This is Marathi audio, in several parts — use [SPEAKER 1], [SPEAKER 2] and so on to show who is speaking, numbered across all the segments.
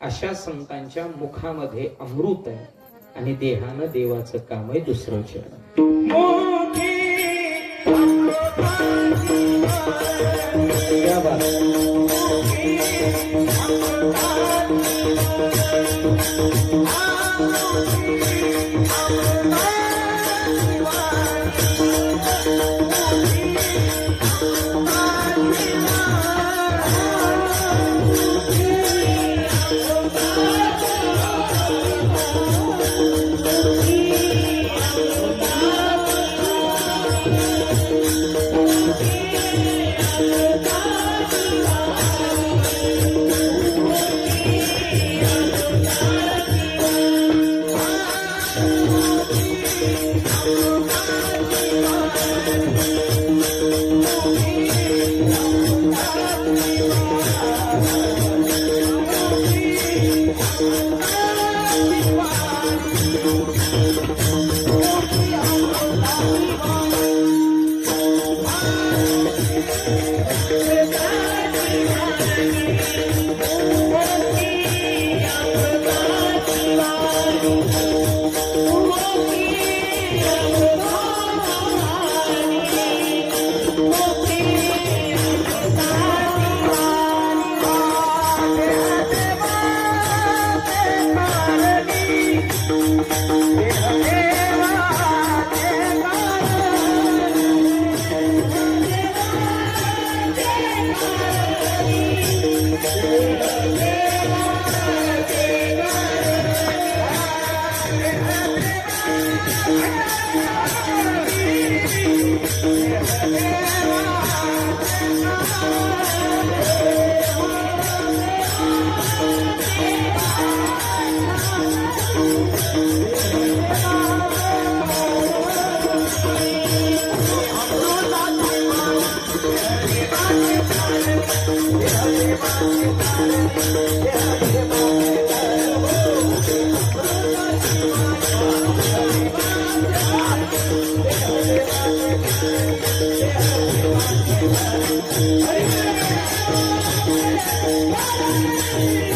[SPEAKER 1] अशा संतांच्या मुखामध्ये अमृत आहे आणि देहानं देवाचं काम आहे दुसरं चरण. Oh. क्या Thank you.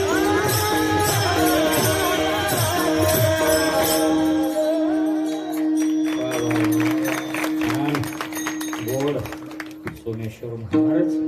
[SPEAKER 1] शोरूम है भारत